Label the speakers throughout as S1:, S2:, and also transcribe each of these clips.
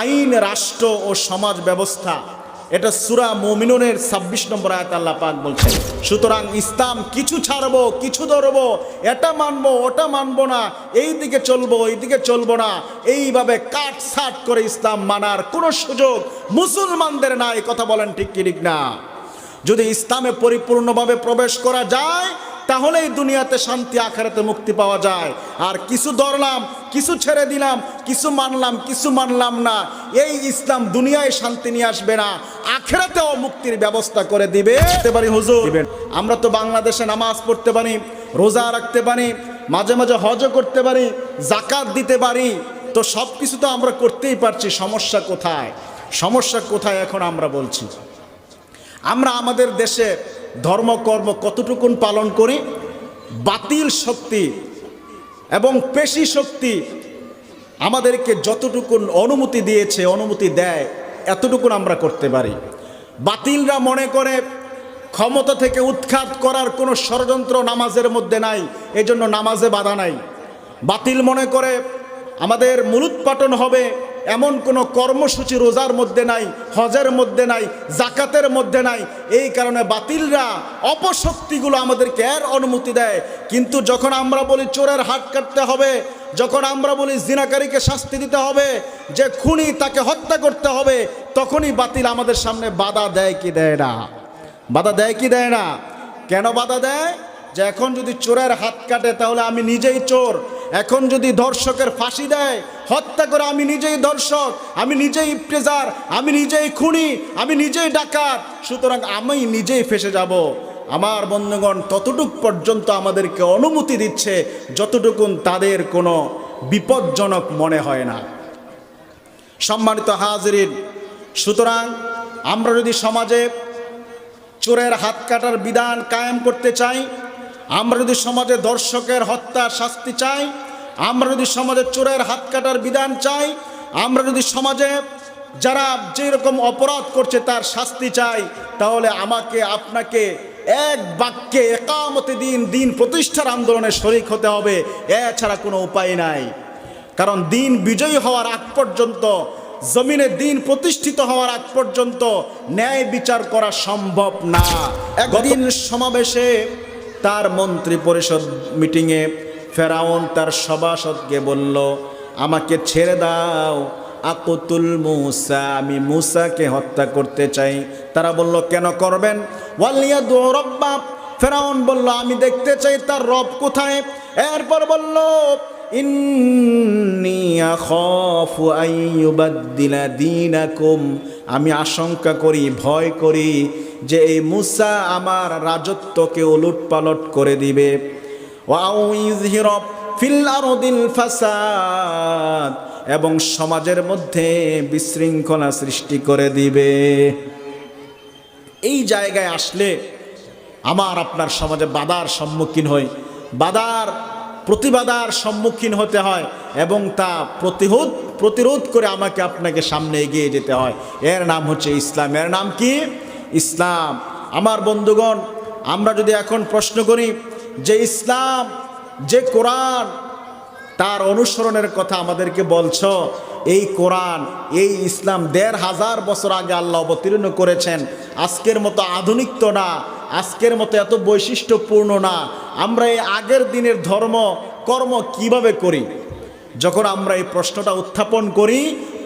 S1: আইন, রাষ্ট্র ও সমাজ ব্যবস্থা। এটা সুরা মোমিনুনের ছাব্বিশ নম্বর আয়াত আল্লাহ পাক বলছেন, সুতরাং ইসলাম কিছু ছাড়বো, কিছু ধরবো, এটা মানবো, ওটা মানবো না, এই দিকে চলবো এই দিকে চলবো না, এইভাবে কাট সাট করে ইসলাম মানার কোনো সুযোগ মুসলমানদের নাই কথা বলেন ঠিক কি ঠিক না? যদি ইসলামে পরিপূর্ণভাবে প্রবেশ করা যায় তাহলেই দুনিয়াতে শান্তি আখেরাতে মুক্তি পাওয়া যায়। আর কিছু ধরলাম কিছু ছেড়ে দিলাম কিছু মানলাম কিছু মানলাম না। এই ইসলাম দুনিয়ায় শান্তি নিয়ে আসবে না আখেরাতেও মুক্তির ব্যবস্থা করে দিবে। পারি হুজুর? আমরা তো বাংলাদেশে নামাজ পড়তে পারি রোজা রাখতে পারি মাঝে মাঝে হজও করতে পারি জাকাত দিতে পারি। তো সব কিছু তো আমরা করতেই পারছি সমস্যা কোথায়? সমস্যা কোথায় এখন আমরা বলছি? আমরা আমাদের দেশে ধর্মকর্ম কতটুকুন পালন করি? বাতিল শক্তি এবং পেশি শক্তি আমাদেরকে যতটুকুন অনুমতি দিয়েছে, অনুমতি দেয়, এতটুকুন আমরা করতে পারি। বাতিলরা মনে করে ক্ষমতা থেকে উৎখাত করার কোনো ষড়যন্ত্র নামাজের মধ্যে নাই, এজন্য নামাজে বাধা নাই। বাতিল মনে করে আমাদের মূলোৎপাটন হবে এমন কোনো কর্মসূচি রোজার মধ্যে নাই, হজের মধ্যে নাই জাকাতের মধ্যে নাই। এই কারণে বাতিলরা অপশক্তিগুলো আমাদেরকে এর অনুমতি দেয়। কিন্তু যখন আমরা বলি চোরের হাত কাটতে হবে, যখন আমরা বলি জিনাকারীকে শাস্তি দিতে হবে, যে খুনি তাকে হত্যা করতে হবে, তখনই বাতিল আমাদের সামনে বাধা দেয় কি দেয় না? বাধা দেয় কি দেয় না? কেন বাধা দেয়? যে এখন যদি চোরের হাত কাটে, তাহলে আমি নিজেই চোর। এখন যদি ধর্ষকের ফাঁসি দেয়, হত্যা করে আমি নিজেই ধর্ষক আমি নিজেই প্রেজার আমি নিজেই খুনি, আমি নিজেই ডাকাত, সুতরাং আমি নিজেই ফেসে যাব। আমার বন্ধুগণ, ততটুক পর্যন্ত আমাদেরকে অনুমতি দিচ্ছে যতটুকুন তাদের কোনো বিপজ্জনক মনে হয় না। সম্মানিত হাজরিন, সুতরাং আমরা যদি সমাজে চোরের হাত কাটার বিধান কায়েম করতে চাই, আমরা যদি সমাজে দর্শকের হত্যা শাস্তি চাই আমরা যদি সমাজে চোরের হাত কাটার বিধান চাই আমরা যদি সমাজে যারা যেরকম অপরাধ করছে তার শাস্তি চাই তাহলে আমাকে আপনাকে এক বাক্যে একামতে দিন দিন প্রতিষ্ঠার আন্দোলনে শরিক হতে হবে এছাড়া কোনো উপায় নাই। কারণ দিন বিজয়ী হওয়ার আগ পর্যন্ত জমিনে দিন প্রতিষ্ঠিত হওয়ার আগ পর্যন্ত ন্যায় বিচার করা সম্ভব না। একদিন সমাবেশে তার মন্ত্রী পরিষদ মিটিংয়ে ফেরাউন তার সভাসদকে বলল, আমাকে ছেড়ে দাও। আকুতুল মুসা, আমি মুসাকে হত্যা করতে চাই। তারা বলল, কেন করবেন? ওয়ালিয়া রব্বা। ফেরাউন বলল, আমি দেখতে চাই তার রব কোথায়? এরপর বলল আমি আশঙ্কা করি, ভয় করি যে এই মুসা আমার রাজত্বকে উলটপালট করে দিবে। ওয়াউ ইযহিরা ফিল ফাসাদ, এবং সমাজের মধ্যে বিশৃঙ্খলা সৃষ্টি করে দিবে। এই জায়গায় আসলে আমার আপনার সমাজে বাধার সম্মুখীন হই। বাধার প্রতিবাদার সম্মুখীন হতে হয়, এবং তা প্রতিরোধ প্রতিরোধ করে আমাকে আপনাকে সামনে এগিয়ে যেতে হয়। এর নাম হচ্ছে ইসলাম। এর নাম কি? ইসলাম। আমার বন্ধুগণ, আমরা যদি এখন প্রশ্ন করি যে ইসলাম, যে কোরআন, তার অনুসরণের কথা আমাদেরকে বলছ। এই কোরআন, এই ইসলাম দেড় হাজার বছর আগে আল্লাহ অবতীর্ণ করেছেন। আজকের মতো আধুনিক তো না, আজকের মতো এত বৈশিষ্ট্যপূর্ণ না। আমরা এই আগের দিনের ধর্ম, কর্ম কীভাবে করি? যখন আমরা এই প্রশ্নটা উত্থাপন করি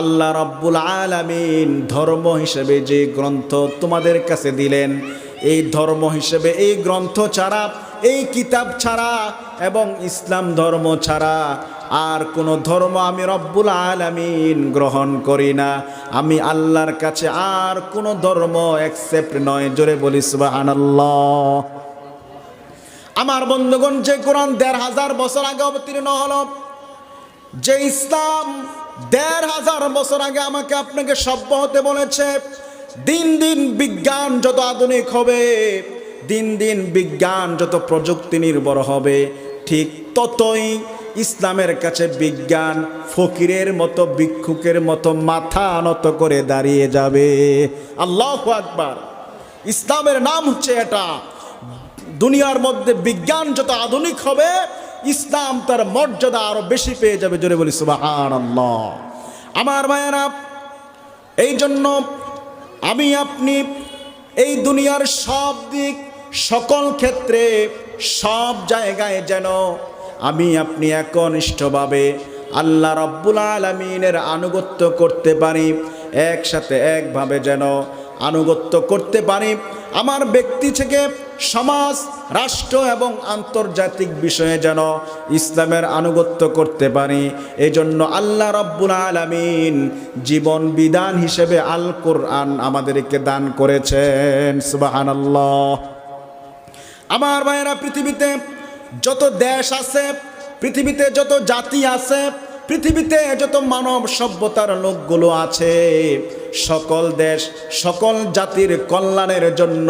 S1: আল্লাহ রাব্বুল আলামিন ধর্ম হিসেবে যে গ্রন্থ তোমাদের কাছে দিলেন, এই ধর্ম হিসেবে এই গ্রন্থ ছাড়া, এই কিতাব ছাড়া এবং ইসলাম ধর্ম ছাড়া আর কোনো ধর্ম আমি রব্বুল আলামিন গ্রহণ করি না। আমি আল্লাহর কাছে আর কোনো ধর্ম অ্যাকসেপ্ট নয়। জোরে বলি, সুবহানাল্লাহ। আমার বন্ধুগণ, যে কোরআন দেড় হাজার বছর আগে অবতীর্ণ হলো, যে ইসলাম দেড় হাজার বছর আগে আমাকে আপনাকে সভ্য হতে বলেছে, দিন দিন বিজ্ঞান যত আধুনিক হবে, দিন দিন বিজ্ঞান যত প্রযুক্তি নির্ভর হবে, ঠিক ততই ইসলামের কাছে বিজ্ঞান ফকিরের মতো, ভিক্ষুকের মতো মাথা নত করে দাঁড়িয়ে যাবে। আল্লাহ আকবার। ইসলামের নাম হচ্ছে এটা। দুনিয়ার মধ্যে বিজ্ঞান যত আধুনিক হবে ইসলাম তার মর্যাদা আরও বেশি পেয়ে যাবে, জোরে বলি সুবাহান আমার মায়েরা এই জন্য আমি আপনি এই দুনিয়ার সব দিক, সকল ক্ষেত্রে সব জায়গায় যেন আমি আপনি একনিষ্ঠভাবে আল্লাহ রব্বুল আলমিনের আনুগত্য করতে পারি, একসাথে একভাবে যেন আনুগত্য করতে পারি। আমার ব্যক্তি থেকে সমাজ, রাষ্ট্র এবং আন্তর্জাতিক বিষয়ে যেন ইসলামের আনুগত্য করতে পারি। এই জন্য আল্লাহ রব্বুল আলমিন জীবন বিধান হিসেবে আল কোরআন আমাদেরকে দান করেছেন। সুবাহান আমার ভাইয়েরা, পৃথিবীতে যত দেশ আছে, পৃথিবীতে যত জাতি আছে পৃথিবীতে যত মানব সভ্যতার লোকগুলো আছে, সকল দেশ, সকল জাতির কল্যাণের জন্য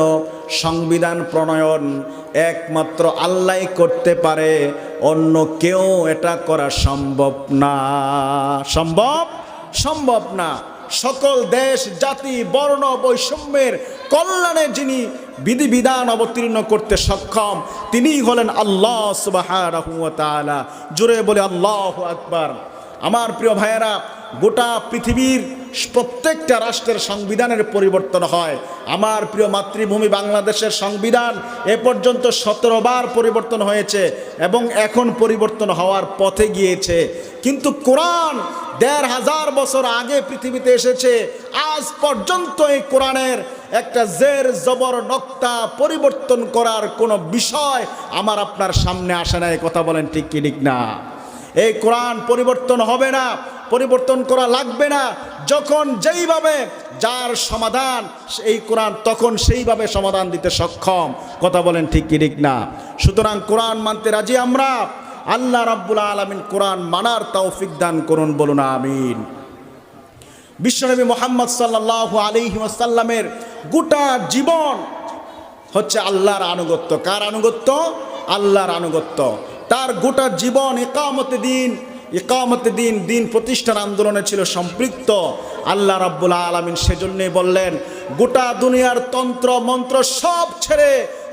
S1: সংবিধান প্রণয়ন একমাত্র আল্লাহ করতে পারে, অন্য কেউ এটা করা সম্ভব না। সম্ভব? সম্ভব না। সকল দেশ, জাতি, বর্ণ, বৈষম্যের কল্যাণে যিনি বিধিবিধান অবতীর্ণ করতে সক্ষম তিনি হলেন আল্লাহ সুবাহ জুড়ে বলে আল্লাহ আকবার। আমার প্রিয় ভাইয়েরা, গোটা পৃথিবীর প্রত্যেকটা রাষ্ট্রের সংবিধানের পরিবর্তন হয়। আমার প্রিয় মাতৃভূমি বাংলাদেশের সংবিধান এ পর্যন্ত সতেরো বার পরিবর্তন হয়েছে এবং এখন পরিবর্তন হওয়ার পথে গিয়েছে। কিন্তু কোরআন দেড় হাজার বছর আগে পৃথিবীতে এসেছে। আজ পর্যন্ত এই কোরআনের একটা জের জবর নক্তা পরিবর্তন করার কোনো বিষয় আমার আপনার সামনে আসে না কথা বলেন ঠিক কি ঠিক না? এই কোরআন পরিবর্তন হবে না। পরিবর্তন করা লাগবে না। যখন যেইভাবে যার সমাধান, এই কোরআন তখন সেইভাবে সমাধান দিতে সক্ষম। কথা বলেন ঠিক কি, ঠিক না? সুতরাং কোরআন মানতে রাজি আমরা? আল্লাহ রাব্বুল আলমিন কোরআন মানার তৌফিক দান করুন, বলুন আমিন। বিশ্বনবী মোহাম্মদ সাল্লাহ আলিহি ওয়াসাল্লামের গোটা জীবন হচ্ছে আল্লাহর আনুগত্য। কার আনুগত্য? আল্লাহর আনুগত্য। তার গোটা জীবন একামতে দিন একামতে দিন দিন প্রতিষ্ঠান আন্দোলনে ছিল সম্পৃক্ত। আল্লাহ রাব্বুল আলমিন সেজন্যই বললেন, গোটা দুনিয়ার তন্ত্র, মন্ত্র সব ছেড়ে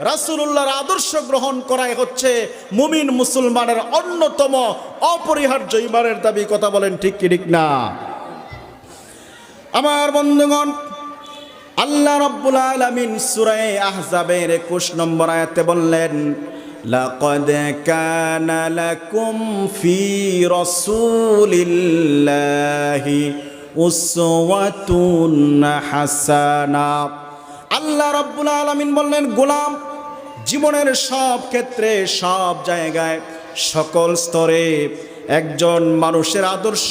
S1: রাসুলুল্লাহর আদর্শ গ্রহণ করাই হচ্ছে মুমিন মুসলমানের অন্যতম অপরিহার্য ইমানের দাবি। কথা বলেন ঠিক কি, ঠিক না? আমার বন্ধুগণ, আল্লাহ রব্বুল আলমিন সুরাই আহজাবের একুশ নম্বর আয়াতে বললেন لقد كان لكم في رسول الله أسوة حسنة আল্লাহ রব্বুল আলমিন বললেন গোলাম জীবনের সব ক্ষেত্রে সব জায়গায় সকল স্তরে একজন মানুষের আদর্শ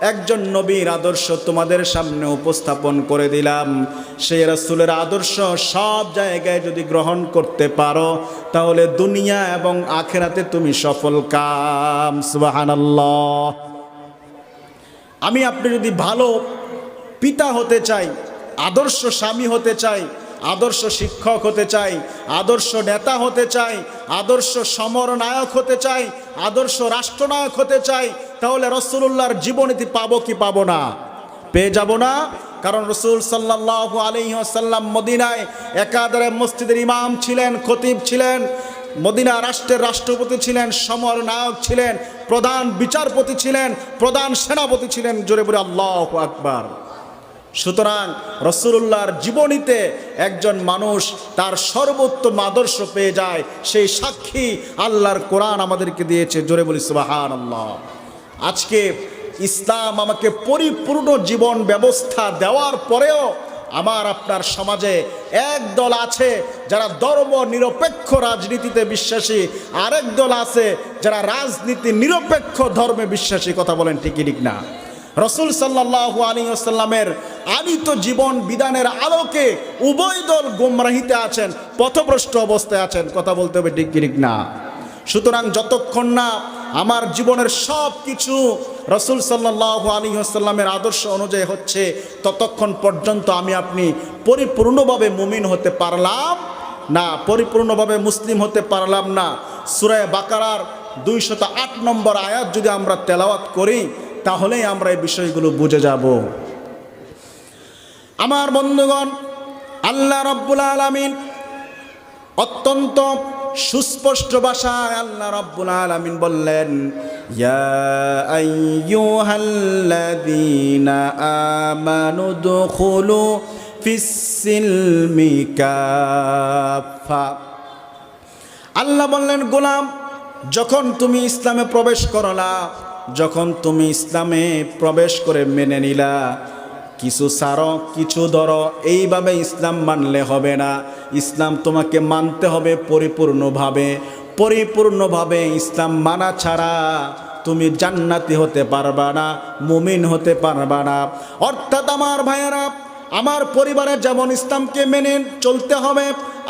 S1: একজন নবীর আদর্শ তোমাদের সামনে উপস্থাপন করে দিলাম। সেই রাসুলের আদর্শ সব জায়গায় যদি গ্রহণ করতে পারো, তাহলে দুনিয়া এবং আখেরাতে তুমি সফল কাম। সুবাহানাল্লাহ। আমি আপনি যদি ভালো পিতা হতে চাই, আদর্শ স্বামী হতে চাই, আদর্শ শিক্ষক হতে চাই, আদর্শ নেতা হতে চাই, আদর্শ সমরনায়ক হতে চাই, আদর্শ রাষ্ট্রনায়ক হতে চাই তাহলে রসুল্লাহর জীবনীতি পাবো কি পাবো না? পেয়ে যাব না? কারণ রসুল সাল্লাহ আলিহাসাল্লাম মদিনায় একাধারে মসজিদের ইমাম ছিলেন, খতিব ছিলেন, মদিনা রাষ্ট্রের রাষ্ট্রপতি ছিলেন, সমর নায়ক ছিলেন, প্রধান বিচারপতি ছিলেন, প্রধান সেনাপতি ছিলেন, জোরে বলে আল্লাহ আকবার। সুতরাং রসুল্লাহর জীবনীতে একজন মানুষ তার সর্বোত্তম আদর্শ পেয়ে যায়, সেই সাক্ষী আল্লাহর কোরআন আমাদেরকে দিয়েছে, জোরে বলি সুবাহান আল্লাহ আজকে ইসলাম আমাকে পরিপূর্ণ জীবন ব্যবস্থা দেওয়ার পরেও আমার আপনার সমাজে এক দল আছে যারা ধর্ম নিরপেক্ষ রাজনীতিতে বিশ্বাসী, আরেক দল আছে যারা রাজনীতি নিরপেক্ষ ধর্মে বিশ্বাসী। কথা বলেন ঠিকই ঠিক না। রসুল সাল্লাহ আলী আসাল্লামের আনিত জীবন বিধানের আলোকে উভয় দল গোমরাহিতে আছেন, পথভ্রষ্ট অবস্থায় আছেন। কথা বলতে হবে ঠিক ঠিক না। সুতরাং যতক্ষণ না আমার জীবনের সব কিছু রসুল সাল্লাহ আলী আসাল্লামের আদর্শ অনুযায়ী হচ্ছে, ততক্ষণ পর্যন্ত আমি আপনি পরিপূর্ণভাবে মুমিন হতে পারলাম না, পরিপূর্ণভাবে মুসলিম হতে পারলাম না। সুরায় বাকারার দুইশত আট নম্বর আয়াত যদি আমরা তেলাওয়াত করি, তাহলেই আমরা এই বিষয়গুলো বুঝে যাব। আমার বন্ধুগণ, আল্লাহ রব্বুল আলমিন অত্যন্ত সুস্পষ্ট ভাষায় আল্লাহ রব্বুল আলমিন বললেন, ইয়া আইয়ুহাল্লাযীনা আমানু দুখুলু ফিস-সিলমি কাফা আল্লাহ বললেন, গোলাম, যখন তুমি ইসলামে প্রবেশ করলা, যখন তুমি ইসলামে প্রবেশ করে মেনে নিলা কিছু সারো, কিছু ধরো, এইভাবে ইসলাম মানলে হবে না। ইসলাম তোমাকে মানতে হবে পরিপূর্ণভাবে। পরিপূর্ণভাবে ইসলাম মানা ছাড়া তুমি জান্নাতি হতে পারবা না, মুমিন হতে পারবা না। অর্থাৎ আমার ভাইয়েরা, আমার পরিবারে যেমন ইসলামকে মেনে চলতে হবে,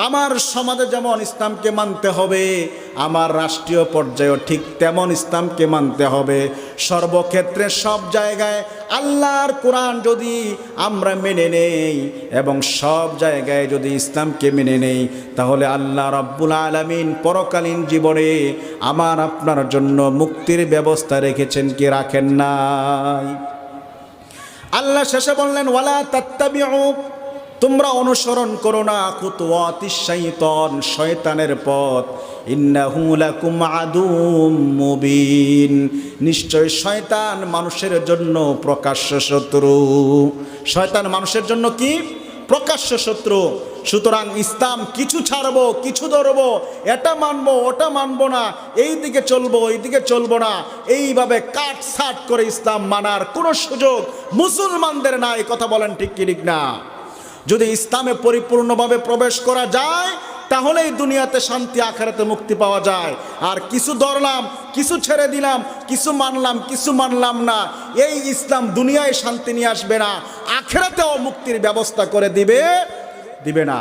S1: আমার সমাজে যেমন ইসলামকে মানতে হবে, আমার রাষ্ট্রীয় পর্যায়েও ঠিক তেমন ইসলামকে মানতে হবে। সর্বক্ষেত্রে সব জায়গায় আল্লাহর কোরআন যদি আমরা মেনে নেই এবং সব জায়গায় যদি ইসলামকে মেনে নেই, তাহলে আল্লাহ রব্বুল আলমিন পরকালীন জীবনে আমার আপনার জন্য মুক্তির ব্যবস্থা রেখেছেন কি রাখেন নাই? আল্লাহ শেষে বললেন, ওয়ালা তাত্তাবিউ তোমরা অনুসরণ করো না কুতুয়াতিস শাইতান, শয়তানের পথ। মুবিন। নিশ্চয় শয়তান মানুষের জন্য প্রকাশ্য শত্রু। শয়তান মানুষের জন্য কি? প্রকাশ্য শত্রু। সুতরাং ইসলাম কিছু ছাড়বো, কিছু ধরবো, এটা মানবো, ওটা মানবো না, এই দিকে চলবো এই দিকে চলবো না। এইভাবে কাট সাট করে ইসলাম মানার কোনো সুযোগ মুসলমানদের না এই কথা বলেন ঠিক কি ঠিক না? যদি ইসলামে পরিপূর্ণভাবে প্রবেশ করা যায়, তাহলে এই দুনিয়াতে শান্তি, আখারাতে মুক্তি পাওয়া যায়। আর কিছু ধরলাম, কিছু ছেড়ে দিলাম, কিছু মানলাম কিছু মানলাম না। এই ইসলাম দুনিয়ায় শান্তি নিয়ে আসবে না, আখেরাতেও মুক্তির ব্যবস্থা করে দিবে দিবে না।